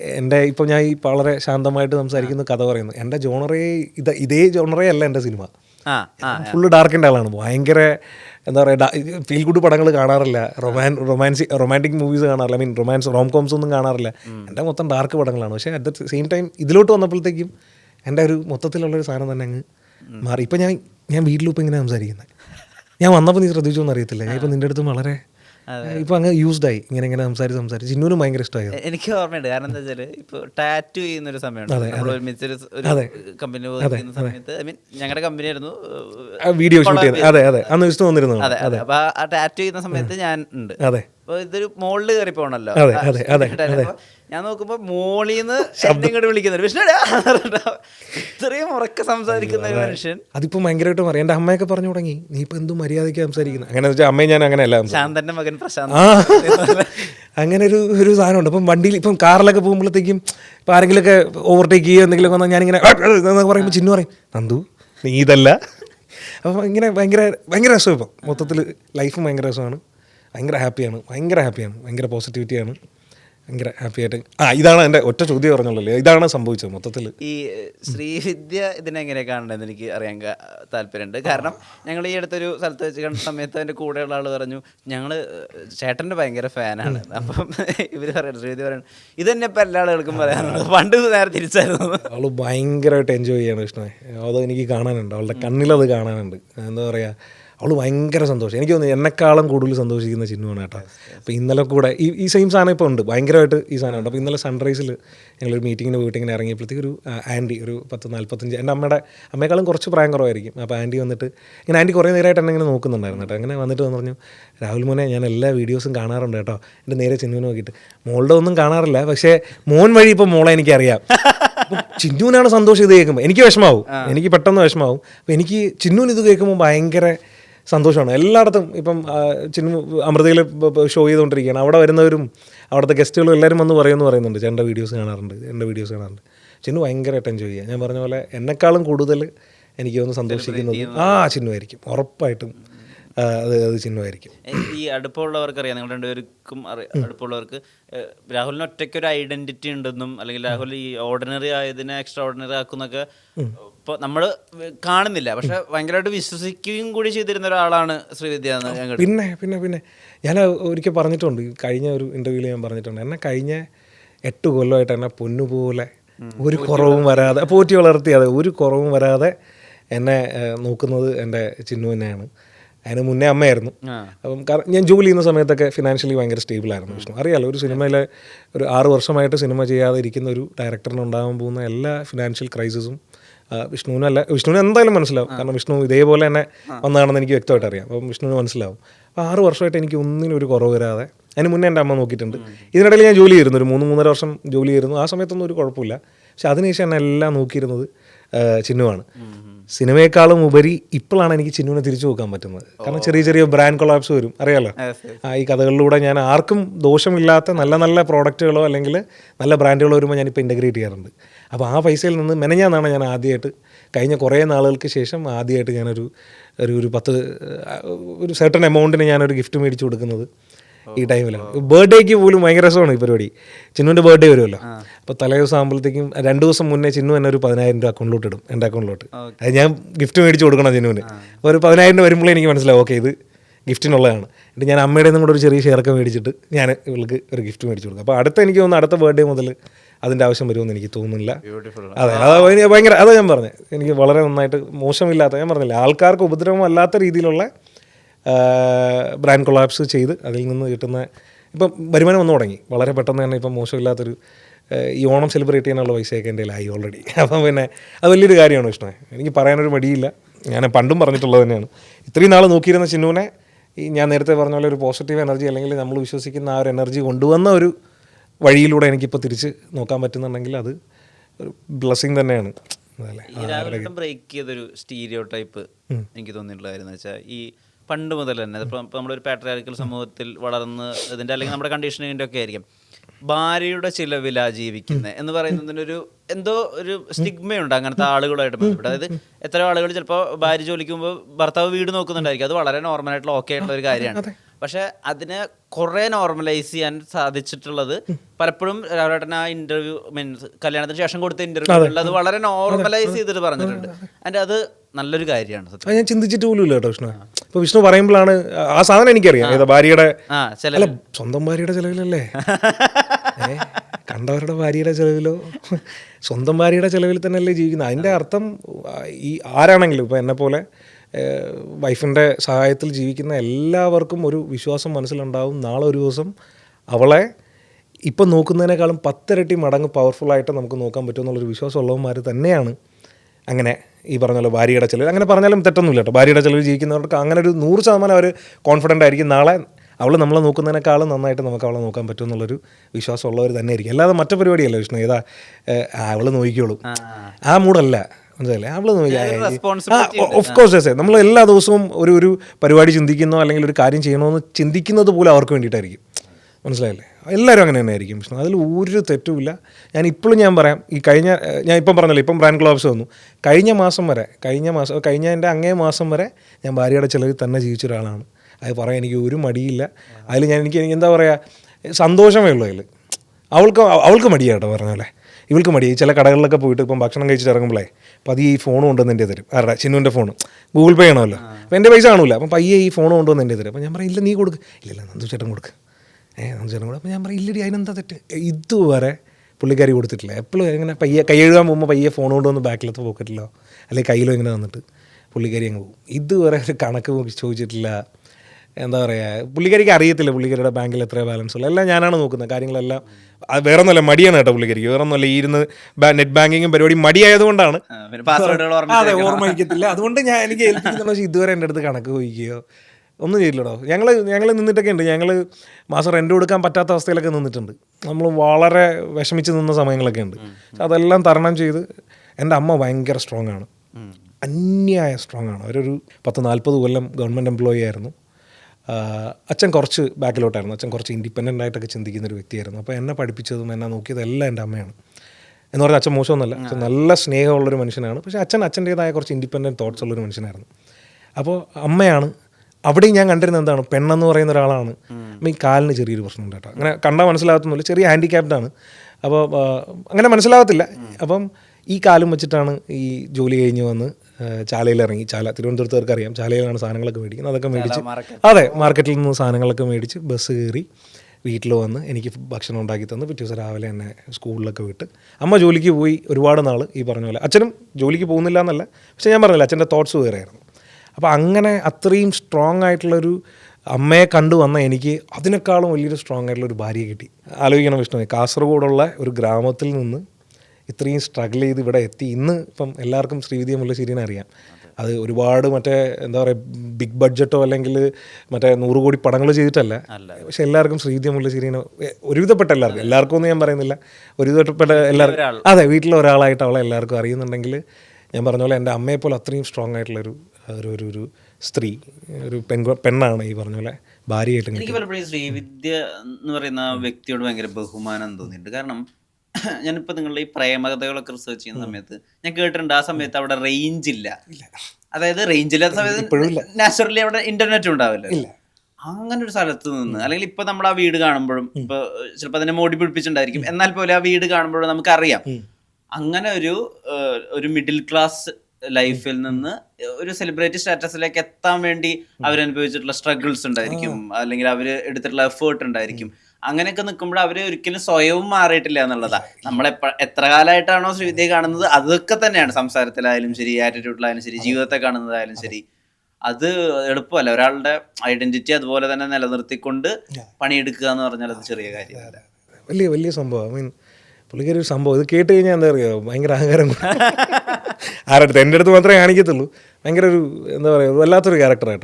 എന്റെ ഇപ്പോൾ ഞാൻ ഈ വളരെ ശാന്തമായിട്ട് സംസാരിക്കുന്ന കഥ പറയുന്നു. എന്റെ ജോണറേ ഇത് ഇതേ ജോണറേ അല്ല എന്റെ സിനിമ. ഫുള്ള് ഡാർക്കിന്റെ ആളാണ്. ഭയങ്കര എന്താ പറയുക ഫീൽ ഗുഡ് പടങ്ങൾ കാണാറില്ല. റൊമാൻ റൊമാൻസി റൊമാന്റിക് മൂവീസ് കാണാറില്ല. I mean romance rom coms ഒന്നും കാണാറില്ല. എന്റെ മൊത്തം ഡാർക്ക് പടങ്ങളാണ്. പക്ഷേ അറ്റ് ദ സെയിം ടൈം ഇതിലോട്ട് വന്നപ്പോഴത്തേക്കും എന്റെ ഒരു മൊത്തത്തിലുള്ളൊരു സാധനം തന്നെ അങ്ങ് മാറി. ഇപ്പം ഞാൻ ഞാൻ വീട്ടിലിപ്പോൾ ഇങ്ങനെ സംസാരിക്കുന്നത് ഞാൻ വന്നപ്പോൾ നീ ശ്രദ്ധിച്ചോ എന്നറിയത്തില്ല ഞാൻ ഇപ്പം നിന്റെ അടുത്തും വളരെ ഇപ്പം അങ്ങ് യൂസ്ഡ് ആയി. ഇങ്ങനെ ഇങ്ങനെ സംസാരിച്ച് സംസാരിച്ച്. ചിന്നൂരും ഭയങ്കര ഇഷ്ടമായി? എനിക്ക് ഓർമ്മയുണ്ട്. കാരണം എന്താ വെച്ചാൽ ഇപ്പൊ ടാറ്റു ചെയ്യുന്ന ഒരു സമയമാണ് ഒരുമിച്ച് ഒരു- കമ്പനി ചെയ്യുന്ന സമയത്ത് ഐ മീൻ ഞങ്ങളുടെ കമ്പനി ആയിരുന്നു വീഡിയോ ഷൂട്ട് അതെ അതെ. അന്ന് വിഷ്ണു വന്നിരുന്നു അതെ അതെ. അപ്പൊ ആ ടാറ്റു ചെയ്യുന്ന സമയത്ത് ഞാൻ ഉണ്ട്. അതെ. അപ്പൊ ഇതൊരു മോളിൽ കയറി അപ്പൊ ഞാൻ നോക്കുമ്പോ മോളിന്ന് എന്നെ ഇങ്ങോട്ട് വിളിക്കുന്നുണ്ട് വിഷ്ണുടാ ഇത്രയും ഉറക്കെ സംസാരിക്കുന്ന ഒരു മനുഷ്യൻ. അതിപ്പോ ഭയങ്കരമായിട്ട് പറയും എന്റെ അമ്മയൊക്കെ പറഞ്ഞു തുടങ്ങി. നീ ഇപ്പൊ എന്തും മര്യാദയ്ക്ക് സംസാരിക്കുന്നത് അങ്ങനെ വെച്ചാൽ അമ്മയും ഞാൻ അങ്ങനെയല്ല. ശാന്തന്റെ മകൻ പ്രശാന്ത്. അങ്ങനെ ഒരു ഒരു സാധനമുണ്ട് അപ്പം വണ്ടിയിൽ ഇപ്പം കാറിലൊക്കെ പോകുമ്പോഴത്തേക്കും ഇപ്പം ആരെങ്കിലുമൊക്കെ ഓവർടേക്ക് ചെയ്യുക എന്തെങ്കിലുമൊക്കെ വന്നാൽ ഞാനിങ്ങനെ പറയുമ്പോൾ ചിന്നു പറയും നന്ദു നീ ഇതല്ല. അപ്പം ഇങ്ങനെ ഭയങ്കര ഭയങ്കര രസം ഇപ്പം. മൊത്തത്തിൽ ലൈഫ് ഭയങ്കര രസമാണ്. ഭയങ്കര ഹാപ്പിയാണ്. ഭയങ്കര ഹാപ്പിയാണ്. ഭയങ്കര പോസിറ്റിവിറ്റിയാണ്. ഭയങ്കര ഹാപ്പി ആയിട്ട് ആ ഇതാണ് എന്റെ ഒറ്റ ചോദ്യം പറഞ്ഞുള്ളൂ. ഇതാണ് സംഭവിച്ചത് മൊത്തത്തിൽ ഈ ശ്രീവിദ്യ ഇതിനെങ്ങനെ കാണണ്ടെന്ന് എനിക്ക് അറിയാൻ താല്പര്യമുണ്ട്. കാരണം ഞങ്ങൾ ഈ അടുത്തൊരു സ്ഥലത്ത് വെച്ച് കണ്ട സമയത്ത് എന്റെ കൂടെയുള്ള ആൾ പറഞ്ഞു ഞങ്ങൾ ചേട്ടന്റെ ഭയങ്കര ഫാനാണ്. അപ്പം ഇവർ പറയുന്നത് ശ്രീവിദ്യ പറയുന്നത് ഇത് തന്നെ ഇപ്പം എല്ലാ ആളുകൾക്കും പറയാനുള്ളത്. പണ്ട് നേരെ തിരിച്ചായിരുന്നു. അവൾ ഭയങ്കരമായിട്ട് എൻജോയ് ചെയ്യാണ് കൃഷ്ണ. അത് എനിക്ക് കാണാനുണ്ട്. അവളുടെ കണ്ണിലത് കാണാനുണ്ട്. എന്താ പറയുക അവൾ ഭയങ്കര സന്തോഷം. എനിക്ക് തോന്നുന്നു എന്നെക്കാളും കൂടുതൽ സന്തോഷിക്കുന്ന ചിഹ്നമാണ് കേട്ടോ. അപ്പോൾ ഇന്നലെ കൂടെ ഈ ഈ സെയിം സാധനം ഇപ്പോൾ ഉണ്ട്. ഭയങ്കരമായിട്ട് ഈ സാധനം ഉണ്ട്. അപ്പോൾ ഇന്നലെ സൺറൈസിൽ ഞങ്ങളൊരു മീറ്റിങ്ങിന് പോയിട്ട് ഇങ്ങനെ ഇറങ്ങിയപ്പോഴത്തേക്ക് ഒരു ആന്റി ഒരു പത്ത് നാൽപ്പത്തഞ്ച് എന്റെ അമ്മയുടെ അമ്മയെക്കാളും കുറച്ച് പ്രായം കുറവായിരിക്കും. അപ്പോൾ ആന്റി വന്നിട്ട് ഇങ്ങനെ ആന്റി കുറേ നേരമായിട്ട് എന്നെ ഇങ്ങനെ നോക്കുന്നുണ്ടായിരുന്നു കേട്ടോ. അങ്ങനെ വന്നിട്ട് വന്ന് പറഞ്ഞു രാഹുൽ മോനെ ഞാൻ എല്ലാ വീഡിയോസും കാണാറുണ്ട് കേട്ടോ. എന്റെ നേരെ ചിന്നുവിനെ നോക്കിയിട്ട്. മോളുടെ ഒന്നും കാണാറില്ല. പക്ഷേ മോൻ വഴി ഇപ്പോൾ മോളെ എനിക്കറിയാം. ചിന്നുവിനാണ് സന്തോഷം ഇത് കേൾക്കുമ്പോൾ എനിക്ക് വിഷമാവും. എനിക്ക് പെട്ടെന്ന് വിഷമാവും. അപ്പോൾ എനിക്ക് ചിന്നുവിന് ഇത് കേൾക്കുമ്പോൾ ഭയങ്കര സന്തോഷമാണ്. എല്ലായിടത്തും ഇപ്പം ചിന്നു അമൃതയിൽ ഷോ ചെയ്തുകൊണ്ടിരിക്കുകയാണ്. അവിടെ വരുന്നവരും അവിടുത്തെ ഗസ്റ്റുകളും എല്ലാവരും വന്ന് പറയുമെന്ന് പറയുന്നുണ്ട്. ചേട്ടന്റെ വീഡിയോസ് കാണാറുണ്ട് എന്റെ വീഡിയോസ് കാണാറുണ്ട്. ചിന്നു ഭയങ്കരമായിട്ട് എൻജോയ് ചെയ്യുക. ഞാൻ പറഞ്ഞ പോലെ എന്നെക്കാളും കൂടുതൽ എനിക്ക് തോന്നുന്നു സന്തോഷിക്കുന്നത് ആ ചിന്നു ആയിരിക്കും ഉറപ്പായിട്ടും. അത് അത് ചിന്നുവായിരിക്കും ഈ അടുപ്പമുള്ളവർക്ക് അറിയാം നിങ്ങൾ രണ്ടുപേർക്കും അടുപ്പമുള്ളവർക്ക്. രാഹുലിന് ഒറ്റയ്ക്ക് ഒരു ഐഡന്റിറ്റി ഉണ്ടെന്നും അല്ലെങ്കിൽ രാഹുൽ ഈ ഓർഡിനറി ആയതിനെ എക്സ്ട്രാ ഓർഡിനറി ആക്കുന്നൊക്കെ ഇപ്പോൾ നമ്മൾ കാണുന്നില്ല. പക്ഷെ ഭയങ്കരമായിട്ട് വിശ്വസിക്കുകയും കൂടി ചെയ്തിരുന്ന ഒരാളാണ് ശ്രീവിദ്യ എന്ന് പിന്നെ പിന്നെ പിന്നെ. ഞാൻ ഒരിക്കൽ പറഞ്ഞിട്ടുണ്ട് കഴിഞ്ഞ ഒരു ഇന്റർവ്യൂവിൽ ഞാൻ പറഞ്ഞിട്ടുണ്ട്. എന്നെ കഴിഞ്ഞ എട്ട് കൊല്ലമായിട്ട് എന്നെ പൊന്നുപോലെ ഒരു കുറവും വരാതെ പോറ്റി വളർത്തിയാതെ ഒരു കുറവും വരാതെ എന്നെ നോക്കുന്നത് എന്റെ ചിന്നു തന്നെയാണ്. അതിന് മുന്നേ അമ്മയായിരുന്നു. അപ്പം കാരണം ഞാൻ ജോലി ചെയ്യുന്ന സമയത്തൊക്കെ ഫിനാൻഷ്യലി ഭയങ്കര സ്റ്റേബിൾ ആയിരുന്നു വിഷ്ണു. അറിയാലോ ഒരു സിനിമയിലെ ഒരു ആറ് വർഷമായിട്ട് സിനിമ ചെയ്യാതെ ഇരിക്കുന്ന ഒരു ഡയറക്ടറിന് ഉണ്ടാകാൻ പോകുന്ന എല്ലാ ഫിനാൻഷ്യൽ ക്രൈസിസും വിഷ്ണുവിനല്ല വിഷ്ണുവിന് എന്തായാലും മനസ്സിലാവും. കാരണം വിഷ്ണു ഇതേപോലെ തന്നെ വന്നതാണെന്ന് എനിക്ക് വ്യക്തമായിട്ട് അറിയാം. അപ്പം വിഷ്ണുവിന് മനസ്സിലാവും. അപ്പോൾ ആറ് വർഷമായിട്ട് എനിക്ക് ഒന്നിനും ഒരു കുറവ് വരാതെ അതിന് മുന്നേ എന്റെ അമ്മ നോക്കിയിട്ടുണ്ട്. ഇതിനിടയിൽ ഞാൻ ജോലി ചെയ്തിരുന്നു ഒരു മൂന്ന് മൂന്നര വർഷം ജോലി ചെയ്യുന്നു. ആ സമയത്തൊന്നും ഒരു കുഴപ്പമില്ല. പക്ഷെ അതിനുശേഷം എന്നെ എല്ലാം നോക്കിയിരുന്നത് ആ, ചിന്നുവാണ്. സിനിമയെക്കാളും ഉപരി ഇപ്പോഴാണ് എനിക്ക് ചിന്നുവിനെ തിരിച്ചു നോക്കാൻ പറ്റുന്നത്. കാരണം ചെറിയ ചെറിയ ബ്രാൻഡ് കൊളാപ്സ് വരും. അറിയാലോ. ആ, ഈ കഥകളിലൂടെ ഞാൻ ആർക്കും ദോഷമില്ലാത്ത നല്ല നല്ല പ്രോഡക്റ്റുകളോ അല്ലെങ്കിൽ നല്ല ബ്രാൻഡുകളോ വരുമ്പോൾ ഞാനിപ്പോൾ ഇന്റഗ്രേറ്റ് ചെയ്യാറുണ്ട്. അപ്പോൾ ആ പൈസയിൽ നിന്ന് മെനഞ്ഞാന്നാണ് ഞാൻ ആദ്യമായിട്ട് കഴിഞ്ഞ കുറേ നാളുകൾക്ക് ശേഷം ആദ്യമായിട്ട് ഞാനൊരു ഒരു ഒരു പത്ത് ഒരു സർട്ടൺ എമൗണ്ടിന് ഞാനൊരു ഗിഫ്റ്റ് മേടിച്ചു കൊടുക്കുന്നത് ഈ ടൈമിലാണ് ബർത്ത്ഡേക്ക് പോലും ഭയങ്കര രസമാണ് ഈ പരിപാടി. ചിന്നുവിന്റെ ബർത്ത്ഡേ വരുമല്ലോ. അപ്പോൾ തലേ ദിവസം ആകുമ്പോഴത്തേക്കും രണ്ട് ദിവസം മുന്നേ ചിന്നു എന്നെ ഒരു പതിനായിരം രൂപ അക്കൗണ്ടിലോട്ട് ഇടും എന്റെ അക്കൗണ്ടിലോട്ട് അത് ഞാൻ ഗിഫ്റ്റ് മേടിച്ച് കൊടുക്കണം ചിന്നുവിന്. അപ്പോൾ ഒരു പതിനായിരം രൂപ വരുമ്പോഴേ എനിക്ക് മനസ്സിലാവും ഓക്കെ ഇത് ഗിഫ്റ്റിനുള്ളതാണ് എന്നിട്ട് ഞാൻ അമ്മയുടെ നിന്നും കൂടെ ഒരു ചെറിയ ഷെയറൊക്കെ മേടിച്ചിട്ട് ഞാൻ ഇവൾക്ക് ഒരു ഗിഫ്റ്റ് മേടിച്ചു കൊടുക്കും. അപ്പോൾ അടുത്ത എനിക്ക് തോന്നുന്നു അടുത്ത ബർത്ത്ഡേ മുതൽ അതിന്റെ ആവശ്യം വരുമെന്ന് എനിക്ക് തോന്നുന്നില്ല. അതെ അത് ഭയങ്കര- അതാ ഞാൻ പറഞ്ഞത് എനിക്ക് വളരെ നന്നായിട്ട് മോശമില്ലാത്ത ഞാൻ പറഞ്ഞില്ല ആൾക്കാർക്ക് ഉപദ്രവം അല്ലാത്ത രീതിയിലുള്ള ബ്രാൻഡ് കൊളാപ്സ് ചെയ്ത് അതിൽ നിന്ന് കിട്ടുന്ന ഇപ്പം വരുമാനം വന്നു തുടങ്ങി. വളരെ പെട്ടെന്ന് തന്നെ ഇപ്പം മോശമില്ലാത്തൊരു ഈ ഓണം സെലിബ്രേറ്റ് ചെയ്യാനുള്ള പൈസയൊക്കെ എന്റെ ആയി ഓൾറെഡി അപ്പം പിന്നെ അത് വലിയൊരു കാര്യമാണ് ഇഷ്ടമേ എനിക്ക് പറയാനൊരു മടിയില്ല. ഞാൻ പണ്ടും പറഞ്ഞിട്ടുള്ളത് തന്നെയാണ്. ഇത്രയും നാൾ നോക്കിയിരുന്ന ചിന്നുവിനെ ഈ ഞാൻ നേരത്തെ പറഞ്ഞ പോലെ ഒരു പോസിറ്റീവ് എനർജി അല്ലെങ്കിൽ നമ്മൾ വിശ്വസിക്കുന്ന ആ ഒരു എനർജി കൊണ്ടുവന്ന ഒരു വഴിയിലൂടെ എനിക്കിപ്പോൾ തിരിച്ച് നോക്കാൻ പറ്റുന്നുണ്ടെങ്കിൽ അത് ഒരു ബ്ലെസ്സിങ് തന്നെയാണ്. ബ്രേക്ക് ചെയ്തൊരു സ്റ്റീരിയോ ടൈപ്പ് എനിക്ക് തോന്നിയിട്ടുള്ള കാര്യം എന്ന് വെച്ചാൽ ഈ പണ്ട് മുതൽ തന്നെ ഇപ്പം ഇപ്പം നമ്മളൊരു പാട്രിയാർക്കൽ സമൂഹത്തിൽ വളർന്ന് ഇതിന്റെ അല്ലെങ്കിൽ നമ്മുടെ കണ്ടീഷനിന്റെ ഒക്കെ ആയിരിക്കും. ഭാര്യയുടെ ചിലവില ജീവിക്കുന്നത് എന്ന് പറയുന്നതിനൊരു എന്തോ ഒരു സ്റ്റിഗ്മയുണ്ട് അങ്ങനത്തെ ആളുകളായിട്ട് ബന്ധപ്പെട്ട്. അതായത് എത്ര ആളുകൾ ചിലപ്പോൾ ഭാര്യ ജോലിക്ക് മുമ്പ് ഭർത്താവ് വീട് നോക്കുന്നുണ്ടായിരിക്കും. അത് വളരെ നോർമൽ ആയിട്ടുള്ള ഓക്കെ ആയിട്ടുള്ള ഒരു കാര്യമാണ്. പക്ഷെ അതിനെ കുറെ നോർമലൈസ് ചെയ്യാൻ സാധിച്ചിട്ടുള്ളത് പലപ്പോഴും രാഘവേട്ടൻ ആ ഇന്റർവ്യൂ മീൻസ് കല്യാണത്തിന് ശേഷം കൊടുത്ത ഇന്റർവ്യൂ അത്. വളരെ നോർമലൈസ് ചെയ്തിട്ട് പറഞ്ഞിട്ടുണ്ട്. അതിന്റെ അത് നല്ലൊരു കാര്യമാണ് സത്യം. ഞാൻ ചിന്തിച്ചിട്ട് പോലും ഇല്ല കേട്ടോ വിഷ്ണു. ഇപ്പൊ വിഷ്ണു പറയുമ്പോഴാണ് ആ സാധനം എനിക്കറിയാം. ഭാര്യയുടെ സ്വന്തം ഭാര്യയുടെ ചെലവിലല്ലേ? കണ്ടവരുടെ ഭാര്യയുടെ ചെലവിലോ? സ്വന്തം ഭാര്യയുടെ ചെലവിൽ തന്നെയല്ലേ ജീവിക്കുന്നത്. അതിന്റെ അർത്ഥം ഈ ആരാണെങ്കിലും ഇപ്പോൾ പോലെ വൈഫിന്റെ സഹായത്തിൽ ജീവിക്കുന്ന എല്ലാവർക്കും ഒരു വിശ്വാസം മനസ്സിലുണ്ടാവും. നാളെ ഒരു ദിവസം അവളെ ഇപ്പം നോക്കുന്നതിനേക്കാളും പത്തിരട്ടി മടങ്ങ് പവർഫുള്ളായിട്ട് നമുക്ക് നോക്കാൻ പറ്റുമെന്നുള്ളൊരു വിശ്വാസം ഉള്ളവന്മാർ തന്നെയാണ്. അങ്ങനെ ഈ പറഞ്ഞ ഭാര്യയുടെ ചിലവ് അങ്ങനെ പറഞ്ഞാലും തെറ്റൊന്നുമില്ല കേട്ടോ. ഭാര്യയുടെ ചിലവ് ജീവിക്കുന്നവർക്ക് അങ്ങനെ ഒരു നൂറ് ശതമാനം അവർ കോൺഫിഡന്റ് ആയിരിക്കും. നാളെ അവൾ നമ്മളെ നോക്കുന്നതിനേക്കാളും നന്നായിട്ട് നമുക്ക് അവളെ നോക്കാൻ പറ്റും എന്നുള്ളൊരു വിശ്വാസം ഉള്ളവർ തന്നെ ആയിരിക്കും അല്ലാതെ മറ്റു പരിപാടിയല്ല വിഷ്ണു. ഏതാ അവൾ നോക്കിക്കോളൂ ആ. മൂടല്ല. മനസ്സിലല്ലേ അവൾ responsibility ഓഫ് കോഴ്സ് നമ്മൾ എല്ലാ ദിവസവും ഒരു ഒരു പരിപാടി ചിന്തിക്കുന്നോ അല്ലെങ്കിൽ ഒരു കാര്യം ചെയ്യണമെന്ന് ചിന്തിക്കുന്നത് പോലും അവർക്ക് വേണ്ടിയിട്ടായിരിക്കും. മനസ്സിലായില്ലേ? എല്ലാവരും അങ്ങനെ തന്നെ ആയിരിക്കും വിഷ്ണു. അതിൽ ഒരു തെറ്റുമില്ല. ഞാൻ ഇപ്പോഴും ഞാൻ പറയാം ഈ കഴിഞ്ഞ ഞാൻ ഇപ്പം പറഞ്ഞല്ലോ ഇപ്പം ബ്രാൻഡ് ഗ്ലോബ്സ് വന്നു. കഴിഞ്ഞ മാസം വരെ കഴിഞ്ഞ മാസം കഴിഞ്ഞ എന്റെ അങ്ങേ മാസം വരെ ഞാൻ ഭാര്യയുടെ ചിലവിൽ തന്നെ ജീവിച്ച ഒരാളാണ്. അത് പറയാൻ എനിക്ക് ഒരു മടിയില്ല. അതിൽ ഞാൻ എനിക്ക് എന്താ പറയുക സന്തോഷമേ ഉള്ളൂ അതിൽ. അവൾക്ക് അവൾക്ക് മടിയാട്ടോ പറഞ്ഞ പോലെ. ഇവൾക്ക് മടി. ചില കടകളിലൊക്കെ പോയിട്ട് ഇപ്പം ഭക്ഷണം കഴിച്ചിട്ട് ഇറങ്ങുമ്പോഴേ പതിയെ ഈ ഫോൺ കൊണ്ടുവന്ന് എന്റെ തരും. ആരുടെ? ചിന്നുവിന്റെ ഫോൺ ഗൂഗിൾ പേ ആണല്ലോ. അപ്പം എന്റെ പൈസ കാണില്ല അപ്പം പയ്യെ ഈ ഫോൺ കൊണ്ടുവന്ന് എന്റെ തരും. അപ്പം ഞാൻ പറയും ഇല്ല നീ കൊടുക്ക്. ഇല്ല നന്ദു ചേട്ടൻ കൊടുക്ക്. ഏ നന്ദു ചേട്ടൻ കൊടുക്കും. അപ്പം ഞാൻ പറയും ഇല്ലടി അതിനെന്താ തെറ്റ്? ഇതുവരെ പുള്ളിക്കാരി കൊടുത്തിട്ടില്ല. എപ്പോഴും ഇങ്ങനെ പയ്യെ കൈ എഴുതാൻ പോകുമ്പോൾ പയ്യെ ഫോൺ കൊണ്ടുവന്ന് ബാക്കിലത്തെ പോക്കറ്റിലോ അല്ലെങ്കിൽ കയ്യിലോ ഇങ്ങനെ തന്നിട്ട് പുള്ളിക്കാരി അങ്ങ് പോകും. ഇതുവരെ ഒരു കണക്ക് ചോദിച്ചിട്ടില്ല. എന്താ പറയുക പുള്ളിക്കാരിക്ക് അറിയത്തില്ല പുള്ളിക്കാരിയുടെ ബാങ്കിൽ എത്ര ബാലൻസ് ഉള്ളത്. എല്ലാം ഞാനാണ് നോക്കുന്നത്. കാര്യങ്ങളെല്ലാം വേറെ ഒന്നുമല്ല മടിയാണ് കേട്ടോ പുള്ളിക്കാരിക്ക്. വേറെ ഒന്നുമല്ല ഇരുന്ന് നെറ്റ് ബാങ്കിങ്ങും പരിപാടി മടിയായതുകൊണ്ടാണ് അതെ ഓർമ്മിക്കത്തില്ല അതുകൊണ്ട് ഞാൻ എനിക്ക് ഏൽപ്പിക്കുന്ന ഇതുവരെ എന്റെ അടുത്ത് കണക്ക് ചോദിക്കുകയോ ഒന്നും ചെയ്തില്ലടോ. ഞങ്ങൾ ഞങ്ങൾ നിന്നിട്ടൊക്കെ ഉണ്ട്. ഞങ്ങൾ മാസം റെന്റ് കൊടുക്കാൻ പറ്റാത്ത അവസ്ഥയിലൊക്കെ നിന്നിട്ടുണ്ട്. നമ്മൾ വളരെ വിഷമിച്ച് നിന്ന സമയങ്ങളൊക്കെ ഉണ്ട്. അതെല്ലാം തരണം ചെയ്ത് എന്റെ അമ്മ ഭയങ്കര സ്ട്രോങ് ആണ്. അന്യായ സ്ട്രോങ് ആണ്. അവരൊരു പത്ത് നാൽപ്പത് കൊല്ലം ഗവൺമെന്റ് എംപ്ലോയി ആയിരുന്നു. അച്ഛൻ കുറച്ച് ബാക്കിലോട്ടായിരുന്നു. അച്ഛൻ കുറച്ച് ഇൻഡിപെൻഡന്റ് ആയിട്ടൊക്കെ ചിന്തിക്കുന്ന ഒരു വ്യക്തിയായിരുന്നു. അപ്പോൾ എന്നെ പഠിപ്പിച്ചതും എന്നെ നോക്കിയതും എല്ലാം എന്റെ അമ്മയാണ്. എന്ന് പറഞ്ഞാൽ അച്ഛൻ മോശമൊന്നുമല്ല. അച്ഛൻ നല്ല സ്നേഹമുള്ളൊരു മനുഷ്യനാണ്. പക്ഷേ അച്ഛൻ അച്ഛന്റേതായ കുറച്ച് ഇൻഡിപെൻഡന്റ് തോട്ട്സ് ഉള്ളൊരു മനുഷ്യനായിരുന്നു. അപ്പോൾ അമ്മയാണ്. അവിടെയും ഞാൻ കണ്ടിരുന്നത് എന്താണ്? പെണ്ണെന്ന് പറയുന്ന ഒരാളാണ്. അപ്പം ഈ കാലിന് ചെറിയൊരു പ്രശ്നമുണ്ട് കേട്ടോ. അങ്ങനെ കണ്ടാൽ മനസ്സിലാകത്തൊന്നുമില്ല. ചെറിയ ഹാൻഡിക്യാപ്ഡാണ് അപ്പോൾ അങ്ങനെ മനസ്സിലാകത്തില്ല. അപ്പം ഈ കാലം വെച്ചിട്ടാണ് ഈ ജോലി കഴിഞ്ഞ് വന്ന് ചാലയിൽ ഇറങ്ങി. ചാല തിരുവനന്തപുരത്തുകാർക്ക് അറിയാം ചാലയിലാണ് സാധനങ്ങളൊക്കെ മേടിക്കുന്നത്. അതൊക്കെ മേടിച്ച് അതെ മാർക്കറ്റിൽ നിന്ന് സാധനങ്ങളൊക്കെ മേടിച്ച് ബസ് കയറി വീട്ടിൽ വന്ന് എനിക്ക് ഭക്ഷണം ഉണ്ടാക്കി തന്ന് പിറ്റേ ദിവസം രാവിലെ തന്നെ സ്കൂളിലൊക്കെ വിട്ട് അമ്മ ജോലിക്ക് പോയി ഒരുപാട് നാൾ ഈ പറഞ്ഞ പോലെ. അച്ഛനും ജോലിക്ക് പോകുന്നില്ല എന്നല്ല. പക്ഷേ ഞാൻ പറഞ്ഞില്ല അച്ഛന്റെ തോട്ട്സ് വേറെയായിരുന്നു. അപ്പോൾ അങ്ങനെ അത്രയും സ്ട്രോങ് ആയിട്ടുള്ളൊരു അമ്മയെ കണ്ടു വന്ന എനിക്ക് അതിനേക്കാളും വലിയൊരു സ്ട്രോങ് ആയിട്ടുള്ള ഒരു ഭാര്യ കിട്ടി. ആലോചിക്കണം വിഷ്ണു കാസർഗോഡുള്ള ഒരു ഗ്രാമത്തിൽ നിന്ന് ഇത്രയും സ്ട്രഗിൾ ചെയ്ത് ഇവിടെ എത്തി. ഇന്ന് ഇപ്പം എല്ലാവർക്കും ശ്രീവിദ്യ മുല്ലശ്ശേരിനെ അറിയാം. അത് ഒരുപാട് മറ്റേ എന്താ പറയുക ബിഗ് ബഡ്ജറ്റോ അല്ലെങ്കിൽ മറ്റേ നൂറ് കോടി പടങ്ങൾ ചെയ്തിട്ടല്ല. പക്ഷെ എല്ലാവർക്കും ശ്രീവിദ്യ മുല്ലശ്ശേരിനെ ഒരുവിധപ്പെട്ട എല്ലാവർക്കും. എല്ലാവർക്കും ഒന്നും ഞാൻ പറയുന്നില്ല. ഒരുവിധപ്പെട്ട എല്ലാവർക്കും. അതെ വീട്ടിലെ ഒരാളായിട്ട് അവളെ എല്ലാവർക്കും അറിയുന്നുണ്ടെങ്കിൽ ഞാൻ പറഞ്ഞ പോലെ എന്റെ അമ്മയെ പോലെ അത്രയും സ്ട്രോങ് ആയിട്ടുള്ളൊരു ഒരു ഒരു ഒരു സ്ത്രീ ഒരു പെൺ പെണ്ണാണ് ഈ പറഞ്ഞ പോലെ ഭാര്യയായിട്ട്. എനിക്ക് പലപ്പോഴും ശ്രീവിദ്യ എന്ന് പറയുന്ന വ്യക്തിയോട് ഭയങ്കര ബഹുമാനം തോന്നിയിട്ടുണ്ട്. കാരണം ഞാനിപ്പോ നിങ്ങളുടെ ഈ പ്രേമകഥകളൊക്കെ റിസർച്ച് ചെയ്യുന്ന സമയത്ത് ഞാൻ കേട്ടിട്ടുണ്ട് ആ സമയത്ത് അവിടെ റേഞ്ച് ഇല്ല. അതായത് റേഞ്ച് ഇല്ലാത്ത സമയത്ത് നാച്ചുറലി അവിടെ ഇന്റർനെറ്റ് ഉണ്ടാവില്ല. അങ്ങനെ ഒരു സ്ഥലത്ത് നിന്ന് അല്ലെങ്കിൽ ഇപ്പൊ നമ്മൾ ആ വീട് കാണുമ്പോഴും ഇപ്പൊ ചിലപ്പോൾ അതിനെ മോടി പിടിപ്പിച്ചിട്ടുണ്ടായിരിക്കും. എന്നാൽ പോലെ ആ വീട് കാണുമ്പോഴും നമുക്കറിയാം. അങ്ങനെ ഒരു ഒരു മിഡിൽ ക്ലാസ് ലൈഫിൽ നിന്ന് ഒരു സെലിബ്രിറ്റി സ്റ്റാറ്റസിലേക്ക് എത്താൻ വേണ്ടി അവരനുഭവിച്ചിട്ടുള്ള സ്ട്രഗിൾസ് ഉണ്ടായിരിക്കും. അല്ലെങ്കിൽ അവർ എടുത്തിട്ടുള്ള എഫേർട്ട് ഉണ്ടായിരിക്കും. അങ്ങനെയൊക്കെ നിൽക്കുമ്പോൾ അവർ ഒരിക്കലും സ്വയവും മാറിയിട്ടില്ല എന്നുള്ളതാ. നമ്മൾ എത്ര കാലമായിട്ടാണോ ശ്രീവിദ്യ കാണുന്നത് അതൊക്കെ തന്നെയാണ്. സംസാരത്തിലായാലും ശരി ആറ്റിറ്റ്യൂഡിലായാലും ശരി ജീവിതത്തെ കാണുന്നതായാലും ശരി. അത് എളുപ്പമല്ല. ഒരാളുടെ ഐഡന്റിറ്റി അതുപോലെ തന്നെ നിലനിർത്തിക്കൊണ്ട് പണിയെടുക്കുക എന്ന് പറഞ്ഞാൽ അത് ചെറിയ കാര്യമല്ല. വലിയ വലിയ സംഭവം. ഐ മീൻ പുള്ളിക്കൊരു സംഭവം. ഇത് കേട്ട് കഴിഞ്ഞാൽ എന്താ പറയുക ഭയങ്കര അഹങ്കാരം ആരുടെ അടുത്ത്? എന്റെ അടുത്ത് മാത്രമേ കാണിക്കത്തുള്ളൂ. ഭയങ്കര ഒരു എന്താ പറയുക വല്ലാത്തൊരു ക്യാരക്ടറായിട്ടാണ്